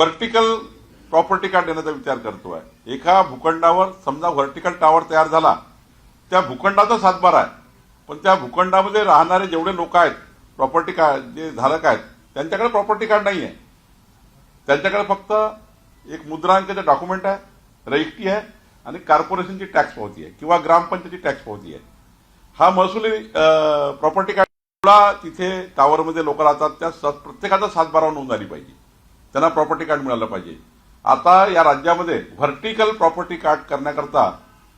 Vertical property card देण्याचा विचार करतोय. एका भूखंडावर समजा व्हर्टिकल टावर तयार झाला त्या भूखंडाचा सातबार आहे. पण त्या भूखंडामध्ये राहणारे जेवढे लोक आहेत प्रॉपर्टी कार्ड जे धारक आहेत त्यांच्याकडे प्रॉपर्टी कार्ड नाही आहे त्यांच्याकडे फक्त एक मुद्रांकाचं डॉक्युमेंट आहे रजिस्ट्री आहे आणि कॉर्पोरेशनची टॅक्स पावती आहे किंवा ग्रामपंचायतीची टॅक्स पावती आहे. हा महसुली प्रॉपर्टी कार्ड तिथे टावरमध्ये लोक राहतात त्या स- प्रत्येकाचा सातबारा नोंद झाली पाहिजे. त्यांना प्रॉपर्टी कार्ड मिळालं पाहिजे. आता या राज्यामध्ये व्हर्टिकल प्रॉपर्टी कार्ड करण्याकरता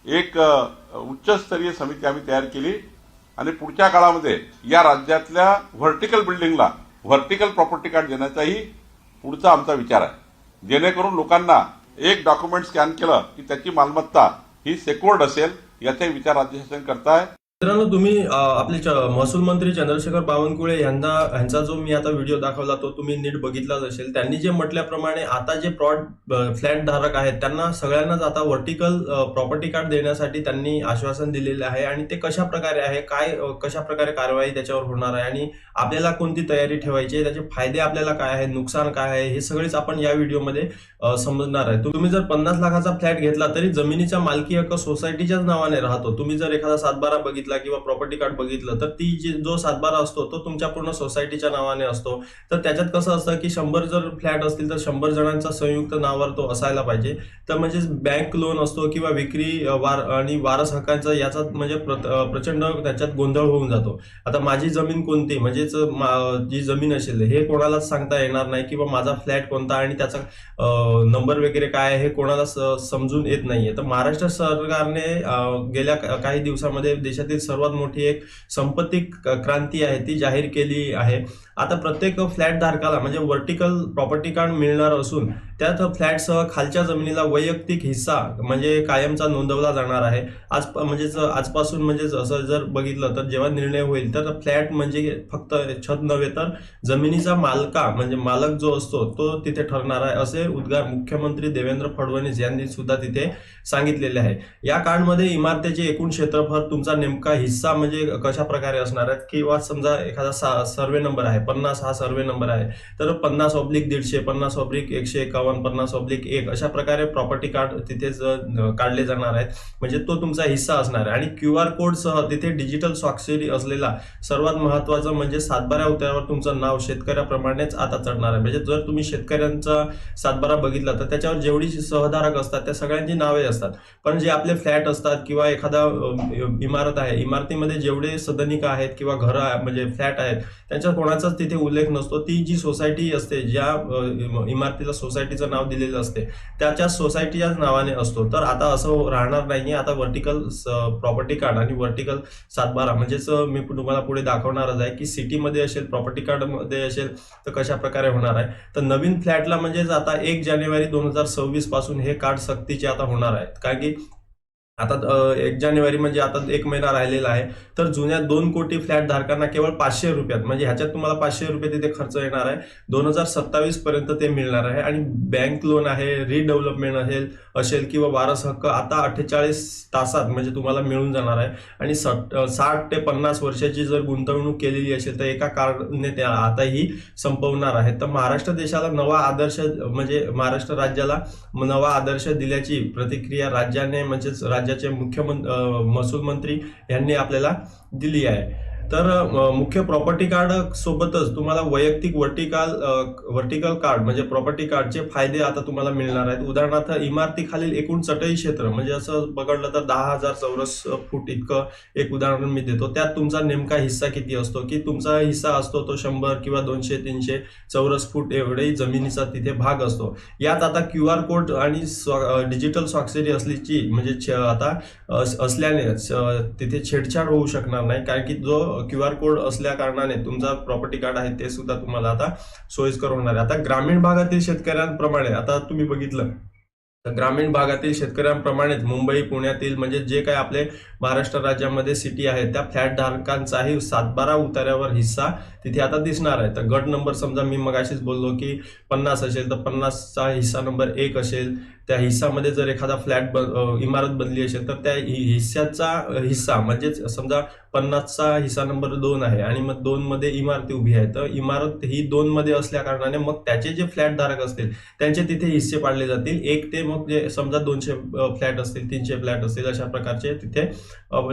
एक उच्चस्तरीय समिती आम्ही तयार केली आणि पुढच्या काळामध्ये या राज्यातल्या व्हर्टिकल बिल्डिंगला व्हर्टिकल प्रॉपर्टी कार्ड देण्याचाही पुढचा आमचा विचार आहे. जेणेकरून लोकांना एक डॉक्युमेंट स्कॅन केलं की त्याची मालमत्ता ही सेक्युअर्ड असेल याचाही विचार राज्य शासन करताय. मित्रांनो तुम्ही आपले च- महसूल मंत्री चंद्रशेखर बावनकुळे यांना यांचा जो मी आता व्हिडिओ दाखवला तो तुम्ही नीट बघितलाच असेल. त्यांनी जे म्हटल्याप्रमाणे आता जे प्रॉड फ्लॅट धारक आहेत त्यांना सगळ्यांनाच आता व्हर्टिकल प्रॉपर्टी कार्ड देण्यासाठी त्यांनी आश्वासन दिलेले आहे आणि ते कशा प्रकारे आहे काय कशा प्रकारे कारवाई त्याच्यावर होणार आहे आणि आपल्याला कोणती तयारी ठेवायची आहे त्याचे फायदे आपल्याला काय आहे नुकसान काय आहे हे सगळेच आपण या व्हिडिओमध्ये समजणार आहे. तुम्ही जर पन्नास लाखाचा फ्लॅट घेतला तरी जमिनीचा मालकी हक्क सोसायटीच्याच नावाने राहतो. तुम्ही जर एखादा सातबारा बघितला किंवा प्रॉपर्टी कार्ड बघितलं तर ती जी जो सातबारा असतो तो तुमच्या पूर्ण सोसायटीच्या नावाने असतो. तर त्याच्यात कसं असतं की शंभर जर फ्लॅट असतील तर शंभर जणांचा संयुक्त नावावर तो असायला पाहिजे. तर म्हणजे बँक लोन असतो किंवा विक्री वार आणि वारस हक्कांचा याचा म्हणजे प्रचंड त्याच्यात गोंधळ होऊन जातो. आता माझी जमीन कोणती? म्हणजेच मा- जी जमीन असेल हे कोणालाच सांगता येणार नाही किंवा माझा फ्लॅट कोणता आणि त्याचा नंबर वगैरे काय आहे हे कोणाला स- समजून येत नाहीये. तर महाराष्ट्र सरकारने गेल्या काही दिवसामध्ये देशातील सर्वात मोठी एक संपत्ती क्रांती आहे ती जाहीर केली आहे. आता प्रत्येक फ्लॅट धारकाला म्हणजे व्हर्टिकल प्रॉपर्टी कार्ड मिळणार असून त्यात फ्लॅटसह खालच्या जमिनीला वैयक्तिक हिस्सा म्हणजे कायमचा नोंदवला जाणार आहे. आज म्हणजेच आजपासून म्हणजेच असं जर बघितलं तर जेव्हा निर्णय होईल तर फ्लॅट म्हणजे फक्त छत नव्हे तर जमिनीचा मालका म्हणजे मालक जो असतो तो तिथे ठरणार आहे असे उद्गार मुख्यमंत्री देवेंद्र फडणवीस यांनी सुद्धा तिथे सांगितलेले आहे. या कार्डमध्ये इमारतीचे एकूण क्षेत्रफळ तुमचा नेमका हिस्सा म्हणजे कशा प्रकारे असणार आहे? किंवा समजा एखादा सा सर्वे नंबर आहे पन्नास हा सर्वे नंबर आहे. तर पन्नास ऑब्लिक दीडशे पन्नास ऑब्लिक एकशे एकावन्न पन्नास ऑब्लिक एक अशा प्रकारे प्रॉपर्टी कार्ड तिथेच काढले जाणार आहेत. म्हणजे तो तुमचा हिस्सा असणार आहे. आणि क्यू आर कोडसह तिथे डिजिटल स्वाक्षरी असलेला सर्वात महत्वाचं म्हणजे सातबारा उतारावर तुमचं नाव शेतकऱ्याप्रमाणेच आता चढणार आहे. म्हणजे जर तुम्ही शेतकऱ्यांचा सातबारा बघितला तर त्याच्यावर जेवढी सहधारक असतात त्या सगळ्यांची नावे असतात. पण जे आपले फ्लॅट असतात किंवा एखादा इमारत आहे इमारतीमध्ये जेवढे सदनिका आहेत किंवा घरं म्हणजे फ्लॅट आहेत त्यांच्या कोणाचाच तिथे उल्लेख नसतो. ती जी सोसायटी असते ज्या इमारतीला सोसायटीचं नाव दिलेलं असते त्याच्या सोसायटीच्याच नावाने असतो. तर आता असं राहणार नाही आता व्हर्टिकल प्रॉपर्टी कार्ड आणि व्हर्टिकल सातबारा म्हणजेच मी तुम्हाला पुढे दाखवणारच आहे की सिटीमध्ये असेल प्रॉपर्टी कार्डमध्ये असेल तर कशा प्रकारे होणार आहे? तर नवीन फ्लॅटला म्हणजेच आता एक जानेवारी दोन हजार सव्वीसपासून हे कार्ड सक्तीचे आता होणार आहेत. कारण की आता एक जानेवारी म्हणजे आता एक महिना राहिलेला आहे तर जुन्या दोन कोटी फ्लॅट धारकांना केवळ पाचशे रुपयात म्हणजे ह्याच्यात तुम्हाला पाचशे रुपये तिथे खर्च येणार आहे. दोन हजार सत्तावीस पर्यंत ते मिळणार आहे आणि बँक लोन आहे रिडेव्हलपमेंट असेल असेल किंवा वारस हक्क आता अठ्ठेचाळीस तासात म्हणजे तुम्हाला मिळून जाणार आहे. आणि सट साठ ते पन्नास वर्षाची जर गुंतवणूक केलेली असेल तर एका कार्डने त्या आताही संपवणार आहे. तर महाराष्ट्र देशाला नवा आदर्श म्हणजे महाराष्ट्र राज्याला नवा आदर्श दिल्याची प्रतिक्रिया राज्याने म्हणजेच राज्य राज्याचे मुख्यमंत्री महसूल मंत्री यांनी आपल्याला दिली आहे. तर मुख्य प्रॉपर्टी कार्ड सोबतच तुम्हाला वैयक्तिक वर्टिकल वर्टिकल कार्ड म्हणजे प्रॉपर्टी कार्डचे फायदे आता तुम्हाला मिळणार आहेत. उदाहरणार्थ इमारतीखालील एकूण चटई क्षेत्र म्हणजे असं बघडलं तर दहा हजार चौरस फूट इतकं एक उदाहरण मी देतो. त्यात तुमचा नेमका हिस्सा किती असतो? की तुमचा हिस्सा असतो तो शंभर किंवा दोनशे तीनशे चौरस फूट एवढे जमिनीचा तिथे भाग असतो. यात आता क्यू आर कोड आणि डिजिटल स्वाक्षरी असल्याची म्हणजे छ- आता असल्याने तिथे छेडछाड होऊ शकणार नाही. कारण की जो क्यू आर कोड असल्या कारणाने तुमचा प्रॉपर्टी कार्ड आहे ते सुद्धा तुम्हाला आता सोयीस्कर होणार आहे. आता ग्रामीण भागातील शेतकऱ्यांप्रमाणे आता तुम्ही बघितलं तर ग्रामीण भागातील शेतकऱ्यांप्रमाणेच मुंबई पुण्यातील म्हणजे जे काही आपले महाराष्ट्र राज्यामध्ये सिटी आहेत त्या फ्लॅट धारकांचाही सातबारा उतार्यावर हिस्सा तिथे आता दिसणार आहे. तर गट नंबर समजा मी मगाशीच बोललो की पन्नास असेल तर पन्नासचा हिस्सा नंबर एक असेल. त्या हिस्सामध्ये जर एखादा फ्लॅट बन इमारत बनली असेल तर त्या हिस्साचा हिस्सा म्हणजेच समजा पन्नासचा हिस्सा नंबर दोन आहे आणि मग दोनमध्ये इमारती उभी आहे तर इमारत ही दोनमध्ये असल्या कारणाने मग त्याचे जे फ्लॅट धारक असतील त्यांचे तिथे हिस्से पाडले जातील. एक ते मग जे समजा दोनशे फ्लॅट असतील तीनशे फ्लॅट असतील अशा प्रकारचे तिथे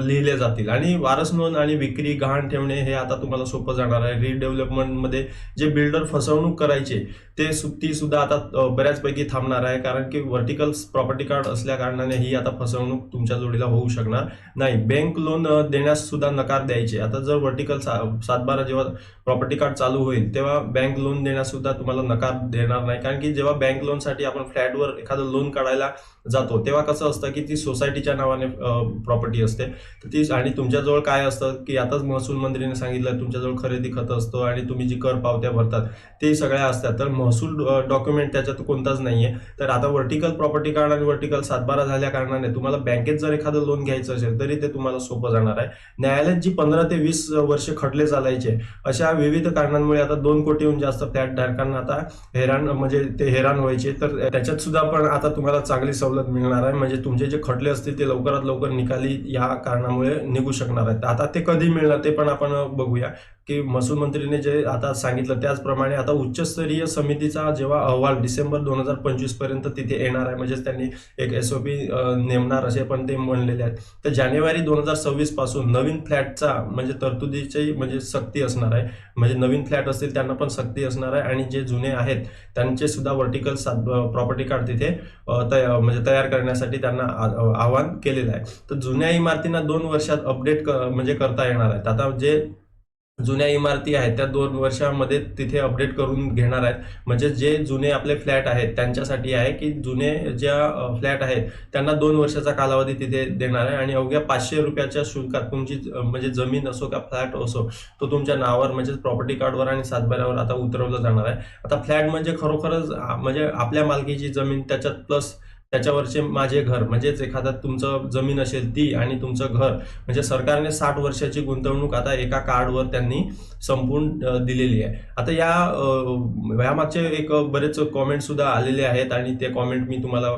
लिहिले जातील. आणि वारस नोंद आणि विक्री गहाण ठेवणे हे आता तुम्हाला सोपं जाणार आहे. रिडेव्हलपमेंटमध्ये जे बिल्डर फसवणूक करायचे ते ती सुद्धा आता बऱ्याचपैकी थांबणार आहे. कारण की व्हर्टिकल प्रॉपर्टी कार्ड असल्या कारणाने ही आता फसवणूक तुमच्या जोडीला होऊ शकणार नाही. बँक लोन देण्यास सुद्धा नकार द्यायचे. आता जर व्हर्टिकल सातबारा जेव्हा प्रॉपर्टी कार्ड चालू होईल तेव्हा बँक लोन देण्यास सुद्धा तुम्हाला नकार देणार नाही. कारण की जेव्हा बँक लोनसाठी आपण फ्लॅटवर एखादं लोन काढायला जातो तेव्हा कसं असतं की ती सोसायटीच्या नावाने प्रॉपर्टी असते. तर ती आणि तुमच्याजवळ काय असतं की आताच महसूल मंत्रीने सांगितलं तुमच्याजवळ खरेदी खत असतो आणि तुम्ही जी कर पावत्या भरतात ते सगळ्या असतात. तर महसूल डॉक्युमेंट त्याच्यात कोणताच नाहीये. तर आता व्हर्टिकल प्रॉपर्टी कार्ड आणि व्हर्टिकल सातबारा झाल्या कारणाने तुम्हाला बँकेत जर एखादं लोन घ्यायचं असेल तरी ते तुम्हाला सोपं जाणार आहे. न्यायालयात जी पंधरा ते वीस वर्ष खटले चालायचे अशा विविध कारणांमुळे आता दोन कोटीहून जास्त फ्लॅट धारकांना आता हैराण म्हणजे ते हैराण व्हायचे. तर त्याच्यात सुद्धा पण आता तुम्हाला चांगली सवलत मिळणार आहे. म्हणजे तुमचे जे खटले असतील ते लवकरात लवकर निकाली या कारणामुळे निघू शकणार आहेत. आता ते कधी मिळणार ते पण आपण बघूया. की महसूल मंत्रीने जे आता सांगितलं त्याचप्रमाणे आता उच्चस्तरीय समितीचा जेव्हा अहवाल डिसेंबर दोन हजार पंचवीसपर्यंत तिथे येणार आहे म्हणजेच त्यांनी एक एस ओ पी नेमणार असे पण ते म्हणलेले आहेत. तर जानेवारी दोन हजार सव्वीसपासून नवीन फ्लॅटचा म्हणजे तरतुदीची म्हणजे सक्ती असणार आहे. म्हणजे नवीन फ्लॅट असतील त्यांना पण सक्ती असणार आहे आणि जे जुने आहेत त्यांचे सुद्धा व्हर्टिकल प्रॉपर्टी कार्ड तिथे तया- म्हणजे तयार करण्यासाठी त्यांना आवाहन केलेलं आहे. तर जुन्या इमारतींना दोन वर्षात अपडेट क म्हणजे करता येणार आहेत. आता जे जुन्या इमारती आहेत त्या दोन वर्षामध्ये तिथे अपडेट करून घेणार आहेत. म्हणजे जे जुने आपले फ्लॅट आहेत त्यांच्यासाठी आहे की जुने ज्या फ्लॅट आहेत त्यांना दोन वर्षाचा कालावधी तिथे देणार आहे. आणि अवघ्या पाचशे रुपयाच्या शुल्कात तुमची म्हणजे जमीन असो का फ्लॅट असो तो तुमच्या नावावर म्हणजे प्रॉपर्टी कार्डवर आणि सातबाऱ्यावर आता उतरवलं जाणार आहे. आता फ्लॅट म्हणजे खरोखरच म्हणजे आपल्या मालकीची जमीन त्याच्यात प्लस त्याच्यावरचे माझे घर म्हणजेच एखादा तुमचं जमीन असेल ती आणि तुमचं घर म्हणजे सरकारने साठ वर्षाची गुंतवणूक आता एका कार्डवर त्यांनी संपवून दिलेली आहे. आता या अ, यामागचे एक बरेच कॉमेंट सुद्धा आलेले आहेत आणि ते कॉमेंट मी तुम्हाला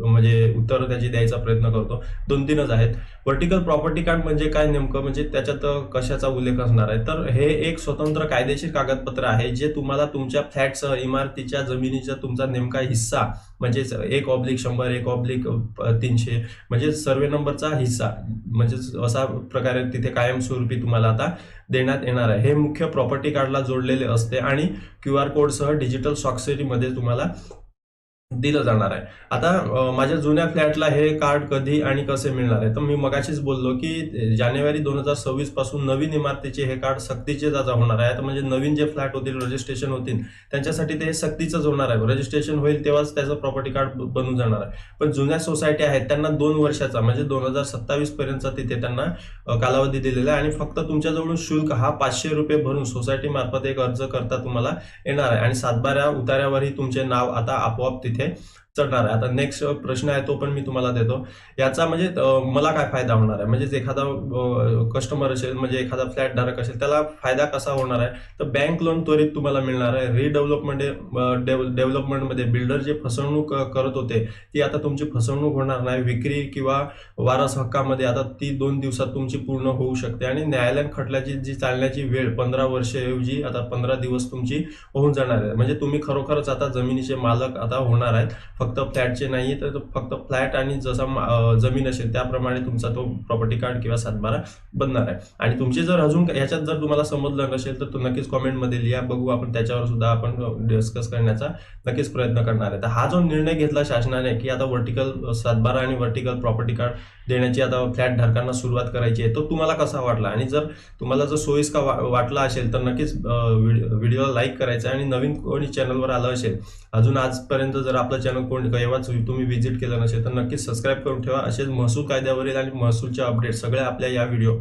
म्हणजे उत्तर त्याची द्यायचा प्रयत्न करतो. दोन तीनच आहेत. व्हर्टिकल प्रॉपर्टी कार्ड म्हणजे काय नेमकं? म्हणजे त्याच्यात कशाचा उल्लेख असणार आहे? तर हे एक स्वतंत्र कायदेशीर कागदपत्र आहे जे तुम्हाला तुमच्या फ्लॅटसह इमारतीच्या जमिनीचा तुमचा नेमका हिस्सा म्हणजेच एक ऑब्लिक शंभर एक ऑब्लिक तीनशे म्हणजे सर्वे नंबरचा हिस्सा. म्हणजेच असा प्रकारे तिथे कायमस्वरूपी तुम्हाला आता देण्यात येणार आहे. हे मुख्य प्रॉपर्टी कार्डला जोडलेले असते आणि क्यू आर कोडसह डिजिटल स्वाक्षरीमध्ये तुम्हाला दिलं जाणार आहे. आता माझ्या जुन्या फ्लॅटला हे कार्ड कधी आणि कसे मिळणार आहे? तर मी मगाशीच बोललो की जानेवारी दोन हजार सव्वीसपासून नवीन इमारतीचे हे कार्ड सक्तीचे आता होणार आहे. आता म्हणजे नवीन जे फ्लॅट होतील रजिस्ट्रेशन होतील त्यांच्यासाठी ते सक्तीचंच होणार आहे. रजिस्ट्रेशन होईल तेव्हाच त्याचं प्रॉपर्टी कार्ड बनून जाणार आहे. पण जुन्या सोसायटी आहेत त्यांना दोन वर्षाचा म्हणजे दोन हजार सत्तावीस पर्यंतचा तिथे त्यांना कालावधी दिलेला आहे. आणि फक्त तुमच्याजवळून शुल्क हा पाचशे रुपये भरून सोसायटी मार्फत एक अर्ज करता तुम्हाला येणार आहे. आणि सातबाऱ्या उतार्यावरही तुमचे नाव आता आपोआप तिथे आहे. चढणार आहे. आता नेक्स्ट प्रश्न आहे तो पण मी तुम्हाला देतो. याचा म्हणजे मला काय फायदा होणार आहे? म्हणजे एखादा कस्टमर असेल म्हणजे एखादा फ्लॅट धारक असेल त्याला फायदा कसा होणार आहे? तर बँक लोन त्वरित तुम्हाला मिळणार आहे. रिडेव्हलपमेंट डेव्हलपमेंटमध्ये बिल्डर जे फसवणूक करत होते ती आता तुमची फसवणूक होणार नाही. विक्री किंवा वारस हक्कामध्ये आता ती दोन दिवसात तुमची पूर्ण होऊ शकते. आणि न्यायालयीन खटल्याची जी चालण्याची वेळ पंधरा वर्षाऐवजी आता पंधरा दिवस तुमची होऊन जाणार आहे. म्हणजे तुम्ही खरोखरच आता जमिनीचे मालक आता होणार आहेत. फक्त फ्लॅटचे नाही तर फक्त फ्लॅट आणि जसा जमीन असेल त्याप्रमाणे तुमचा तो प्रॉपर्टी कार्ड किंवा सातबारा बनणार आहे. आणि तुमचे जर अजून ह्याच्यात जर तुम्हाला समजलं नसेल तर तो नक्कीच कॉमेंटमध्ये लिहा बघू आपण त्याच्यावर सुद्धा आपण डिस्कस करण्याचा नक्कीच प्रयत्न करणार आहे. तर हा जो निर्णय घेतला शासनाने की आता व्हर्टिकल सातबारा आणि व्हर्टिकल प्रॉपर्टी कार्ड देण्याची आता फ्लॅट धारकांना सुरुवात करायची आहे तो तुम्हाला कसा वाटला? आणि जर तुम्हाला जर सोयीस्का वा- वाटला असेल तर नक्कीच व्हिडिओला लाईक करायचा आहे. आणि नवीन कोणी चॅनलवर आलं असेल अजून आजपर्यंत जर आपलं चॅनल कोण केव्हाच तुम्ही व्हिजिट केलं नसेल तर नक्कीच सबस्क्राईब करून ठेवा. असेच महसूल कायद्यावरील आणि महसूलचे अपडेट सगळ्या आपल्या या व्हिडिओ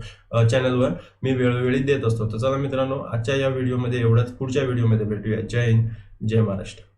चॅनलवर मी वेळोवेळी देत असतो. तर चला मित्रांनो आजच्या या व्हिडिओमध्ये एवढंच. पुढच्या व्हिडिओमध्ये भेटूया. जय हिंद जय महाराष्ट्र.